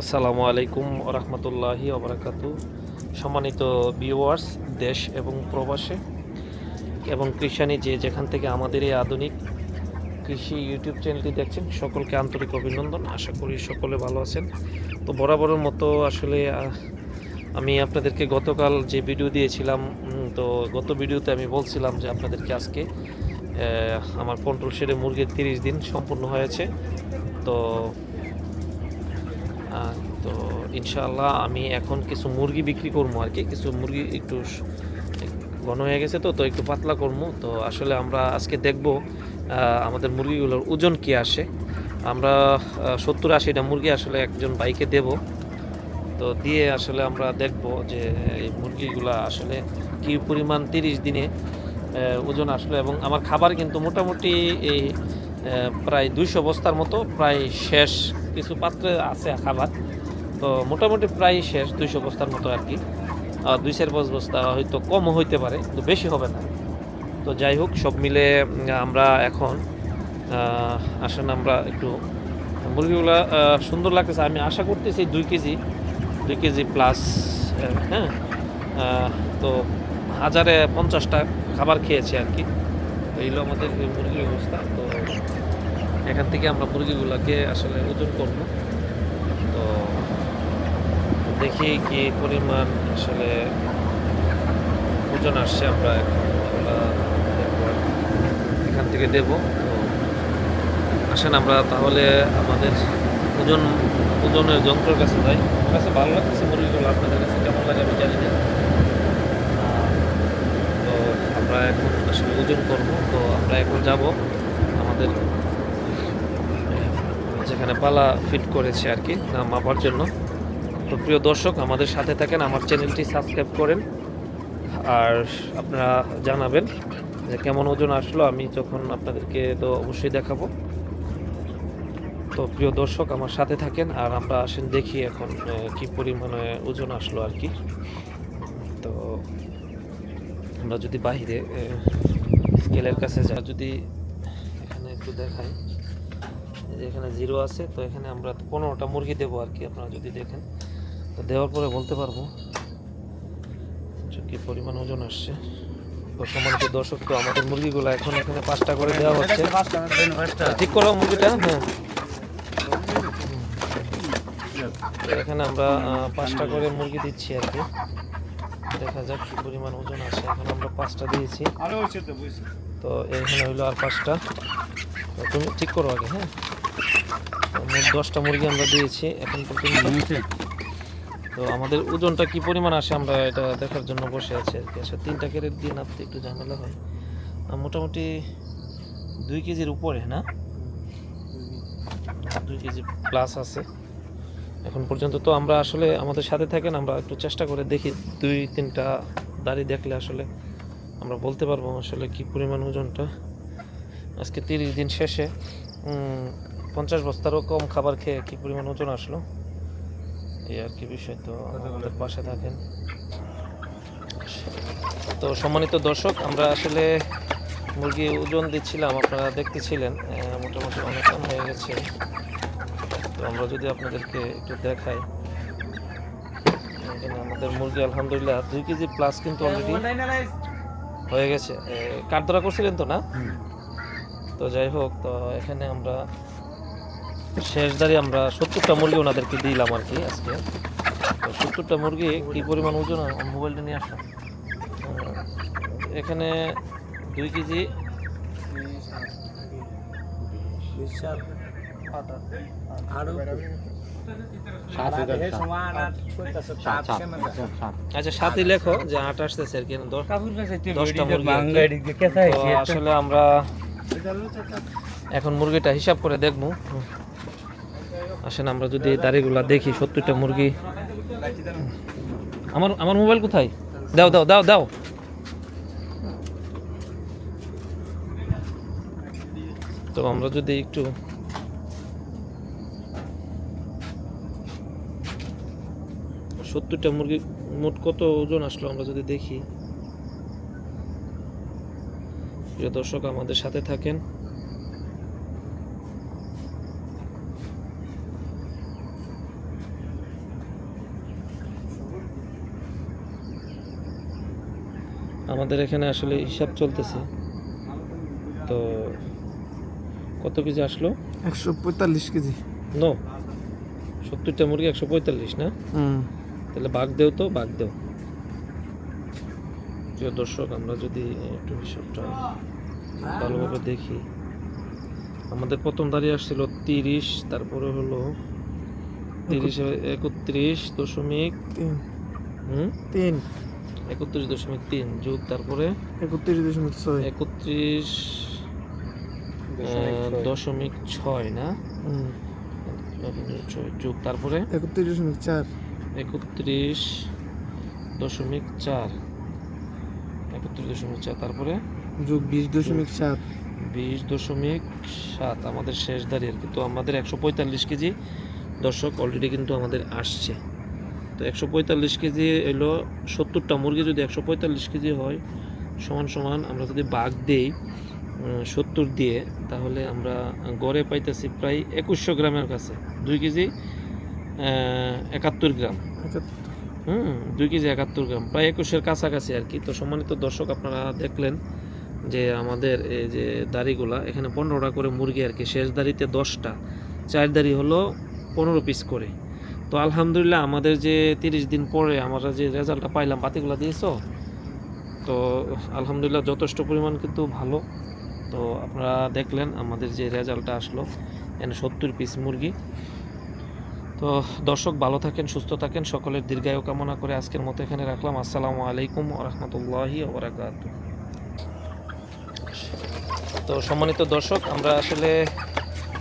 আসসালামু আলাইকুম রহমতুল্লাহি ওবরাকাতু সম্মানিত ভিউয়ার্স দেশ এবং প্রবাসে এবং কৃষানি যে যেখান থেকে আমাদের এই আধুনিক কৃষি ইউটিউব চ্যানেলটি দেখছেন, সকলকে আন্তরিক অভিনন্দন। আশা করি সকলে ভালো আছেন। তো বরাবরের মতো আসলে আমি আপনাদেরকে গতকাল যে ভিডিও দিয়েছিলাম তো গত ভিডিওতে আমি বলছিলাম যে আপনাদেরকে আজকে আমার কন্ট্রোল শেডে মুরগির তিরিশ দিন সম্পূর্ণ হয়েছে। তো তো ইনশাআল্লাহ আমি এখন কিছু মুরগি বিক্রি করব আর কি। কিছু মুরগি একটু ঘন হয়ে গেছে তো তো একটু পাতলা করব। তো আসলে আমরা আজকে দেখব আমাদের মুরগিগুলোর ওজন কি আসে। আমরা সত্তর আশিটা মুরগি আসলে একজন বাইকে দেব। তো দিয়ে আসলে আমরা দেখব যে এই মুরগিগুলা আসলে কি পরিমাণ তিরিশ দিনে ওজন আসলো। এবং আমার খাবার কিন্তু মোটামুটি এই প্রায় দুইশো বস্তার মতো, প্রায় শেষ কিছু পাত্রে আছে খাবার। তো মোটামুটি প্রায় শেষ দুইশো বস্তার মতো আর কি। দুই চার পাঁচ বস্তা হয়তো কমও হইতে পারে, কিন্তু বেশি হবে না। তো যাই হোক, সব মিলে আমরা এখন আসেন আমরা একটু, মুরগিগুলা সুন্দর লাগতেছে। আমি আশা করতেছি দুই কেজি দুই কেজি প্লাস হ্যাঁ? তো হাজারে পঞ্চাশটা খাবার খেয়েছে আর কি। এইগুলো আমাদের মুরগির অবস্থা। তো এখান থেকে আমরা মুরগিগুলোকে আসলে ওজন করব। তো দেখি কি পরিমাণ আসলে ওজন আসছে আমরা এখন থেকে দেব। তো আসেন আমরা তাহলে আমাদের ওজন, ওজনের যন্ত্রের কাছে যাই। আমার কাছে ভালো লাগতেছে মুরগিগুলো, আপনাদের কাছে কেমন লাগে আমি জানি না। তো আমরা এখন আসলে ওজন করব। তো আমরা এখন যাব আমাদের যেখানে পালা ফিট করেছে আর কি মাপার জন্য। তো প্রিয় দর্শক, আমাদের সাথে থাকেন, আমার চ্যানেলটি সাবস্ক্রাইব করেন আর আপনারা জানাবেন যে কেমন ওজন আসলো। আমি যখন আপনাদেরকে তো অবশ্যই দেখাবো। তো প্রিয় দর্শক, আমার সাথে থাকেন আর আমরা আসেন দেখি এখন কি পরিমাণে ওজন আসলো আর কি। তো আমরা যদি বাহিরে স্কেলের কাছে যা যদি এখানে একটু দেখাই। এখানে জিরো আছে তো এখানে আমরা পনেরোটা মুরগি দেবো আর কি আপনারা যদি দেখেন। তো দেওয়ার পরে বলতে পারব কি পরিমাণ ওজন আসছে। তো সম্মানিত দর্শক তো আমাদের মুরগিগুলো এখন এখানে পাঁচটা করে দেওয়া হচ্ছে। ঠিক করো মুরগিটা হ্যাঁ। এখানে আমরা পাঁচটা করে মুরগি দিচ্ছি আর কি। দেখা যাক কি পরিমাণ ওজন আসে এখন আমরা পাঁচটা দিয়েছি। তো এখানে হইল আর পাঁচটা। তুমি ঠিক করো আগে হ্যাঁ। দশটা মুরগি আমরা দিয়েছি এখন পর্যন্ত তো আমাদের ওজনটা কি পরিমাণ আসে আমরা এটা দেখার জন্য বসে আছি আর কি। আচ্ছা তিনটা কেড়ে দিয়ে নাপতে একটু ঝামেলা হয়। মোটামুটি দুই কেজির উপরে না? দুই কেজি প্লাস আছে। এখন পর্যন্ত তো আমরা আসলে আমাদের সাথে থাকেন আমরা একটু চেষ্টা করে দেখি। দুই তিনটা দাড়ি দেখলে আসলে আমরা বলতে পারব আসলে কি পরিমাণ ওজনটা। আজকে তিরিশ দিন শেষে পঞ্চাশ বস্তারও কম খাবার খেয়ে কি পরিমাণ ওজন আসলো? এই আর কি বিষয় তো আমাদের পাশে থাকেন। তো সম্মানিত দর্শক আমরা আসলে মুরগি ওজন দিচ্ছিলাম আপনারা দেখতেছিলেন মোটামুটি অনেক কম হয়ে গেছে। তো আমরা যদি আপনাদেরকে একটু দেখাই। আমাদের মুরগি আলহামদুলিল্লাহ দুই কেজি প্লাস কিন্তু অলরেডি হয়ে গেছে। এ, কাঠধরা করছিলেন তো না? তো যাই হোক তো এখানে আমরা শেষ আমরা সত্তরটা মুরগি ওনাদেরকে দিলাম আর কি আজকে। সত্তরটা মুরগি কি পরিমাণ ওজন মোবাইলটা নিয়ে আসলাম এখানে দুই কেজি আচ্ছা সাথে লেখো যে আট আসতেছে আর কি দশটা মুরগি আসলে আমরা এখন মুরগিটা হিসাব করে দেখব। আসেন, আমরা যদি দাড়িগুলা দেখি, সত্তরটা মুরগি। আমার আমার মোবাইল কোথায়? দাও দাও দাও দাও। তো আমরা যদি একটু সত্তরটা মুরগি, মোট কত ওজন আসলো আমরা যদি দেখি? প্রিয় দর্শক, আমাদের সাথে থাকেন আমাদের এখানে আসলে হিসাব চলতেছে। তো কত কেজি আসলো? একশো পঁয়তাল্লিশ কেজি। নো সত্তরটা মুরগি একশো পঁয়তাল্লিশ না? তাহলে বাঘ দেও তো বাঘ দেও। প্রিয় দর্শক আমরা যদি একটু হিসাবটা ভালোভাবে দেখি। আমাদের প্রথম দাঁড়িয়ে আসছিল তিরিশ তারপরে হলো তিরিশ একত্রিশ দশমিক তিন। হুম? তিন। একত্রিশ দশমিক তিন যুগ তারপরে একত্রিশ দশমিক ছয়। একত্রিশ দশমিক ছয়। না? ছয় যুগ তারপরে? একত্রিশ দশমিক চার। একত্রিশ দশমিক চার। একত্রিশ দশমিক চার তারপরে? যোগ বিশ দশমিক সাত। বিশ দশমিক সাত আমাদের শেষ দাঁড়িয়ে আর কি। তো আমাদের একশো পঁয়তাল্লিশ কেজি দর্শক অলরেডি কিন্তু আমাদের আসছে। তো একশো পঁয়তাল্লিশ কেজি এলো সত্তরটা মুরগি যদি একশো পঁয়তাল্লিশ কেজি হয় সমান সমান আমরা যদি বাঘ দিই সত্তর দিয়ে তাহলে আমরা গড়ে পাইতেছি প্রায় একুশশো গ্রামের কাছে। দুই কেজি একাত্তর গ্রাম। হুম দুই কেজি একাত্তর গ্রাম। প্রায় একুশের কাছাকাছি আর কি। তো সম্মানিত দর্শক আপনারা দেখলেন যে আমাদের এই যে দাড়িগুলা এখানে পনেরোটা করে মুরগি আর কি। শেষ দাড়িতে দশটা। চার দাড়ি হলো পনেরো পিস করে। তো আলহামদুলিল্লাহ আমাদের যে তিরিশ দিন পরে আমরা যে রেজাল্টটা পাইলাম পাতিগুলা দিয়েছ, তো আলহামদুলিল্লাহ যথেষ্ট পরিমাণ কিন্তু ভালো। তো আপনারা দেখলেন আমাদের যে রেজাল্টটা আসলো এখানে সত্তর পিস মুরগি। তো দর্শক ভালো থাকেন, সুস্থ থাকেন, সকলের দীর্ঘায়ু কামনা করে আজকের মতো এখানে রাখলাম। আসসালামু আলাইকুম রহমতুল্লাহি তো সম্মানিত দর্শক, আমরা আসলে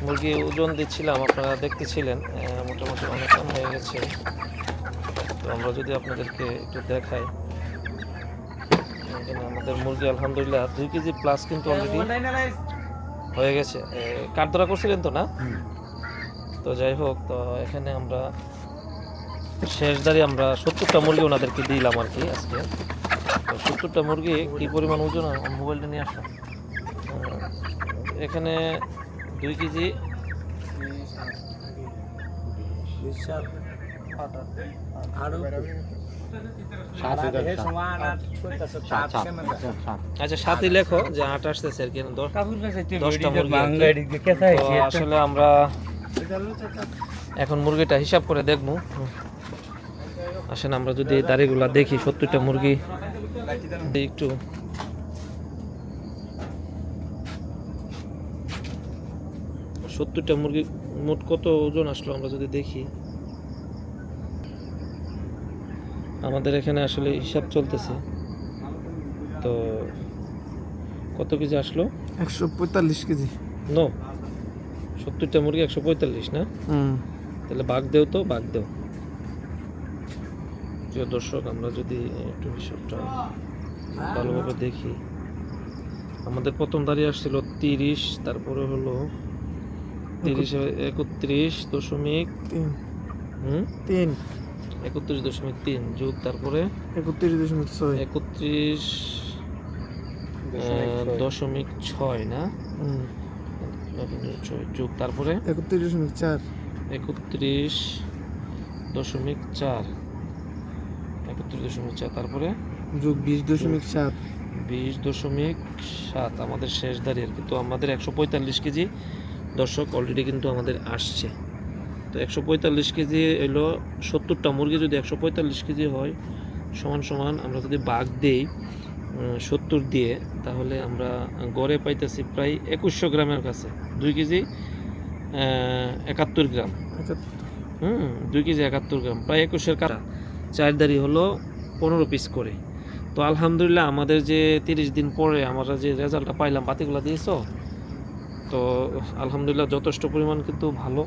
মুরগি ওজন দিচ্ছিলাম আপনারা দেখতেছিলেন মোটামুটি অনেক কম হয়ে গেছে। তো আমরা যদি আপনাদেরকে একটু দেখাই আমাদের মুরগি আলহামদুলিল্লাহ দুই কেজি প্লাস কিন্তু অলরেডি হয়ে গেছে। কাঠ ধরা করছিলেন তো না? তো যাই হোক তো এখানে আমরা শেষ দাঁড়ি আমরা সত্তরটা মুরগি ওনাদেরকে দিলাম আর কি আজকে। তো সত্তরটা মুরগি কি পরিমাণ ওজন মোবাইলটা নিয়ে আসলাম এখানে দুই কেজি আচ্ছা সাথে লেখো যে আট আসতেছে আর কি দশ দশটা মুরগি আসলে আমরা এখন মুরগিটা হিসাব করে দেখব। আসেন আমরা যদি এই দাড়িগুলা দেখি সত্তরটা মুরগি। একটু সত্তরটা মুরগি মোট কত ওজন আসলো আমরা যদি দেখি? আমাদের এখানে আসলে হিসাব চলতেছে। তো কত কেজি আসলো? একশো পঁয়তাল্লিশ কেজি। নো? সত্তরটা মুরগি একশো পঁয়তাল্লিশ না? তাহলে বাঘ দেও তো বাঘ দেও। প্রিয় দর্শক আমরা যদি একটু হিসাবটা ভালোভাবে দেখি। আমাদের প্রথম দাঁড়িয়ে আসছিল তিরিশ তারপরে হলো তিরিশ একত্রিশ। দশমিক তিন। তিন। একত্রিশ দশমিক তিন যুগ তারপরে? একত্রিশ দশমিক ছয়। একত্রিশ দশমিক ছয়। না? ছয় যুগ তারপরে? একত্রিশ দশমিক চার। একত্রিশ দশমিক চার। একত্রিশ দশমিক চার তারপরে? যোগ বিশ দশমিক সাত। বিশ দশমিক সাত আমাদের শেষ দাঁড়ি আর কি তো আমাদের একশো পঁয়তাল্লিশ কেজি দর্শক অলরেডি কিন্তু আমাদের আসছে। তো একশো পঁয়তাল্লিশ কেজি এলো সত্তরটা মুরগি, যদি একশো পঁয়তাল্লিশ কেজি হয়, সমান সমান আমরা যদি বাঘ দেই সত্তর দিয়ে, তাহলে আমরা গড়ে পাইতেছি প্রায় একুশশো গ্রামের কাছে। দুই কেজি একাত্তর গ্রাম। হুম, দুই কেজি একাত্তর গ্রাম, প্রায় একুশের কাটা। চার দাড়ি হলো পনেরো পিস করে। তো আলহামদুলিল্লাহ আমাদের যে তিরিশ দিন পরে আমরা যে রেজাল্টটা পাইলাম পাতিগুলো দিয়েছ তো আলহামদুলিল্লাহ যথেষ্ট পরিমাণ কিন্তু ভালো।